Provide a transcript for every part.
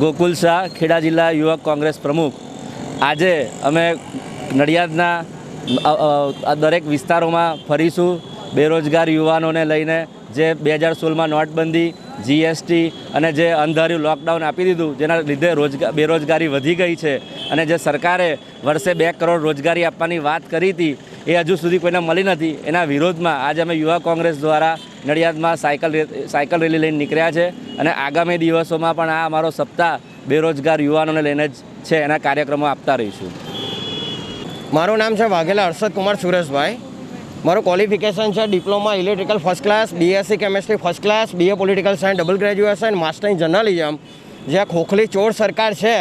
ગોકુલ શાહ, ખેડા જિલ્લા યુવક કોંગ્રેસ પ્રમુખ. આજે અમે નડિયાદના દરેક વિસ્તારોમાં ફરીશું બેરોજગાર યુવાનોને લઈને જે બે હજાર સોળમાં નોટબંધી, જીએસટી અને જે અંધાર્યું લોકડાઉન આપી દીધું, જેના લીધે રોજગાર બેરોજગારી વધી ગઈ છે અને જે સરકારે વર્ષે બે કરોડ રોજગારી આપવાની વાત કરી હતી, એ હજુ સુધી કોઈને મળી નથી. એના વિરોધમાં આજે અમે યુવા કોંગ્રેસ દ્વારા નડિયાદમાં સાયકલ સાયકલ રેલી લઈને નીકળ્યા છે અને આગામી દિવસોમાં પણ આ અમારો સપ્તાહ બેરોજગાર યુવાનોને લઈને જ છે, એના કાર્યક્રમો આપતા રહીશું. મારું નામ છે વાઘેલા હર્ષદ કુમાર સુરેશભાઈ. મારું ક્વોલિફિકેશન છે diploma electrical first class BSc chemistry first class BA political science double graduation master in journalism જે ખોખલી ચોર સરકાર છે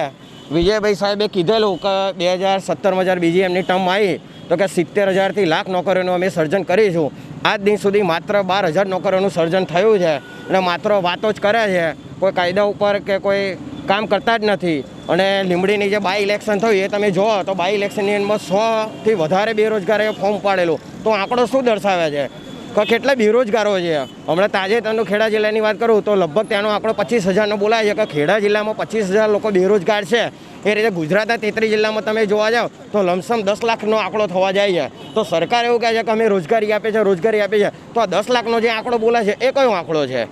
વિજયભાઈ સાહેબે કીધેલું કે બે હજાર સત્તરમાં જ્યારે બીજી એમની ટર્મ આવી, તો કે સિત્તેર હજારથી લાખ નોકરીઓનું અમે સર્જન કરીશું. આજ દિન સુધી માત્ર બાર હજાર નોકરીઓનું સર્જન થયું છે અને માત્ર વાતો જ કરે છે. કોઈ કાયદા ઉપર કે કોઈ કામ કરતા જ નથી. અને લીંબડીની જે બાય ઇલેક્શન થયું એ તમે જુઓ, તો બાય ઇલેક્શનની અંદર સોથી વધારે બેરોજગારીએ ફોર્મ પાડેલું. તો આંકડો શું દર્શાવે છે? કે કેટલા બેરોજગારો છે? હમણાં તાજેતરનું ખેડા જિલ્લાની વાત કરું તો લગભગ ત્યાંનો આંકડો પચીસ હજારનો બોલાય છે કે ખેડા જિલ્લામાં પચીસ હજાર લોકો બેરોજગાર છે. એ રીતે ગુજરાતના તેત્રીસ જિલ્લામાં તમે જોવા જાઓ તો લમસમ દસ લાખનો આંકડો થવા જાય છે. તો સરકાર એવું કહે છે કે અમે રોજગારી આપે છે, રોજગારી આપે છે. તો આ દસ લાખનો જે આંકડો બોલાય છે એ કયો આંકડો છો?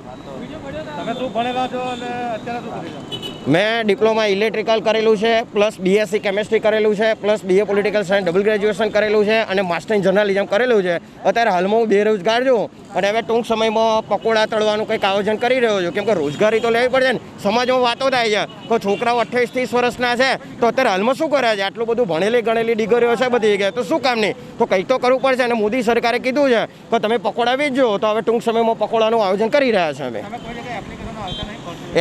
મેં ડિપ્લોમા ઇલેક્ટ્રિકલ કરેલું છે પ્લસ બીએસસી કેમેસ્ટ્રી કરેલું છે plus BA political science double graduation કરેલું છે અને માસ્ટર ઇન જર્નાલિઝમ કરેલું છે. અત્યારે હાલમાં હું બેરોજગાર છું, અને હવે ટૂંક સમયમાં પકોડા તળવાનું કંઈક આયોજન કરી રહ્યો છું. કેમકે રોજગારી તો લેવી પડશે ને. સમાજમાં વાતો થાય છે તો છોકરાઓ અઠ્યાવીસ ત્રીસ વર્ષના છે, તો અત્યારે હાલમાં શું કરે છે? આટલું બધું ભણેલી ગણેલી ડિગ્રીઓ છે બધી ગયા તો શું કામ નહીં તો કંઈક તો કરવું પડશે અને મોદી સરકારે કીધું છે કે તમે પકોડા વેચજો. તો હવે ટૂંક સમયમાં પકોડાનું આયોજન કરી રહ્યા છે અમે.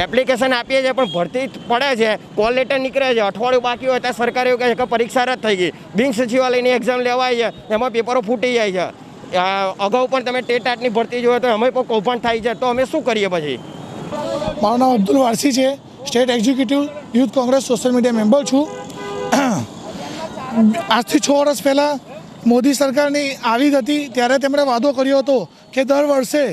એપ્લિકેશનો આપીએ છીએ, પણ ભરતી પડે છે, કોલ લેટર નીકળે છે, અઠવાડિયું બાકી હોય ત્યાં સરકારે એવું કહે છે કે પરીક્ષા રદ થઈ ગઈ. બિન સચિવાલયની એક્ઝામ લેવાય છે, એમાં પેપરો ફૂટી જાય છે. અગાઉ પણ તમે ટેટ આટની ભરતી જોયો તો અમે પણ કૌભાંડ થાય છે, તો અમે શું કરીએ પછી? મારું નામ અબ્દુલ વારસી છે, state executive, youth Congress, social media member છું. આજથી છ વર્ષ પહેલાં મોદી સરકારની આવી હતી, ત્યારે તેમણે વાદો કર્યો હતો કે દર વર્ષે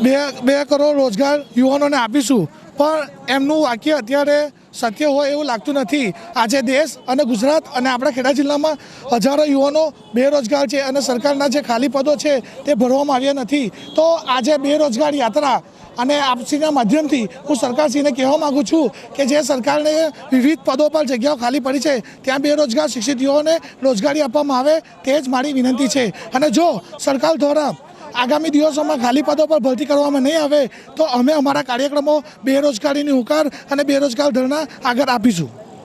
બે બે કરોડ રોજગાર યુવાનોને આપીશું. પણ એમનું વાક્ય અત્યારે સત્ય હોય એવું લાગતું નથી. આજે દેશ અને ગુજરાત અને આપણા ખેડા જિલ્લામાં હજારો યુવાનો બેરોજગાર છે અને સરકારના જે ખાલી પદો છે તે ભરવામાં આવ્યા નથી. તો આજે બેરોજગાર યાત્રા અને આપસીના માધ્યમથી હું સરકારશ્રીને કહેવા માગું છું કે જે સરકારને વિવિધ પદો પર જગ્યાઓ ખાલી પડી છે, ત્યાં બેરોજગાર શિક્ષિત યુવાઓને રોજગારી આપવામાં આવે, તે જ મારી વિનંતી છે. અને જો સરકાર દ્વારા આગામી દિવસોમાં ખાલી પદો પર ભરતી કરવામાં નહીં આવે, તો અમે અમારા કાર્યક્રમો બેરોજગારીની હુકાર અને બેરોજગાર ધરણા આગળ આપીશું.